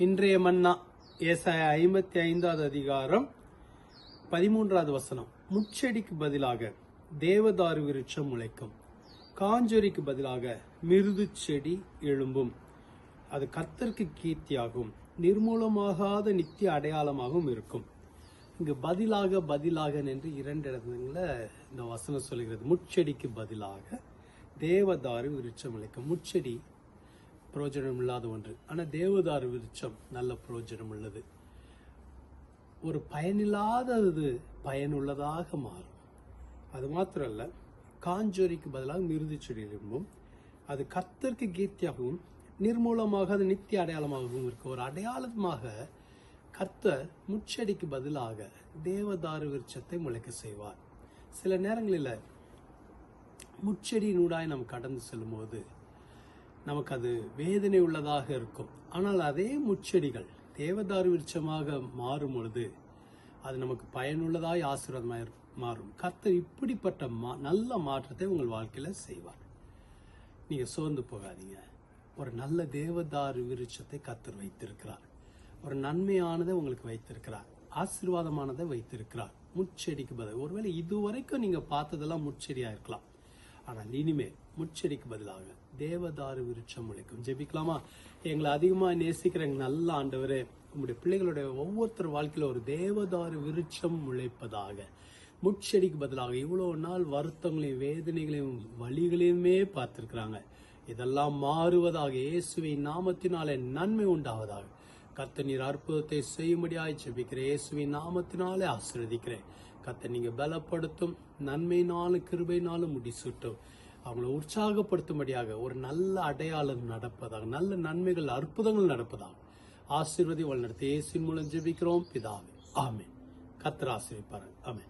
இன்றைய மன்னா ஏசாய ஐம்பத்தி ஐந்தாவது அதிகாரம் பதிமூன்றாவது வசனம். முச்செடிக்கு பதிலாக தேவதாரு விருட்சம் முளைக்கும். காஞ்சொரிக்கு பதிலாக மிருது செடி எழும்பும். அது கர்த்தருக்கு கீர்த்தியாகும். நிர்மூலமாகாத நித்திய அடையாளமாகவும் இருக்கும். இங்கு பதிலாக பதிலாக நின்று இரண்டு இடத்துல இந்த வசனம் சொல்கிறது. முச்செடிக்கு பதிலாக தேவதாரு விருட்சம் முளைக்கும். முச்செடி பிரயோஜனம் இல்லாத ஒன்று. ஆனால் தேவதாரு விருட்சம் நல்ல பிரயோஜனம் உள்ளது ஒரு பயனில்லாதது பயனுள்ளதாக மாறும். அது மாத்திரம் அல்ல காஞ்சோரிக்கு பதிலாக மிருதி செடி எழும்பும் அது கத்தற்கு கீர்த்தியாகவும் நிர்மூலமாக அது நித்திய அடையாளமாகவும் இருக்கு ஒரு அடையாளமாக கர்த்தர் முச்செடிக்கு பதிலாக தேவதாரு விருட்சத்தை முளைக்க செய்வார். சில நேரங்களில் முச்செடியினூடாய் நாம் கடந்து செல்லும்போது நமக்கு அது வேதனை உள்ளதாக இருக்கும். ஆனால் அதே முச்செடிகள் தேவதாரு விருட்சமாக மாறும் பொழுது அது நமக்கு பயனுள்ளதாய் ஆசீர்வாதமாக மாறும். கர்த்தர் இப்படிப்பட்ட மா நல்ல மாற்றத்தை உங்கள் வாழ்க்கையில் செய்வார். நீங்கள் சோர்ந்து போகாதீங்க. ஒரு நல்ல தேவதாரு விருட்சத்தை கர்த்தர் வைத்திருக்கிறார். ஒரு நன்மையானதை உங்களுக்கு வைத்திருக்கிறார். ஆசீர்வாதமானதை வைத்திருக்கிறார். முச்செடிக்கு பதில். ஒருவேளை இதுவரைக்கும் நீங்கள் பார்த்ததெல்லாம் முச்செடியாக இருக்கலாம். ஆனால் இனிமே முச்செடிக்கு பதிலாக தேவதாரு விருட்சம் முளைக்கும். ஜெபிக்கலாமா? எங்களை அதிகமா நேசிக்கிற எங்கள் நல்ல ஆண்டவரே உங்களுடைய பிள்ளைகளுடைய ஒவ்வொருத்தர் வாழ்க்கையில ஒரு தேவதாரு விருட்சம் முளைப்பதாக முச்செடிக்கு பதிலாக இவ்வளவு நாள் வருத்தங்களையும் வேதனைகளையும் வழிகளையுமே பார்த்திருக்கிறாங்க. இதெல்லாம் மாறுவதாக இயேசுவின் நாமத்தினாலே நன்மை உண்டாவதாக. கத்த நீர் அற்புதத்தை செய்யும்படியாய் ஜெபிக்கிறேன். இயேசுவின் நாமத்தினாலே ஆசீர்வதிக்கிறேன். கத்தை நீங்கள் பலப்படுத்தும் நன்மைனாலும் கிருபைனாலும் முடிசூட்டும். அவங்கள உற்சாகப்படுத்தும்படியாக ஒரு நல்ல அடையாளம் நடப்பதாக நல்ல நன்மைகள் அற்புதங்கள் நடப்பதாக ஆசீர்வதி வழிநடத்தி இயேசின் மூலம் ஜெபிக்கிறோம். பிதாவே ஆமேன். கத்திர ஆசீர்விப்பார்கள் ஆமேன்.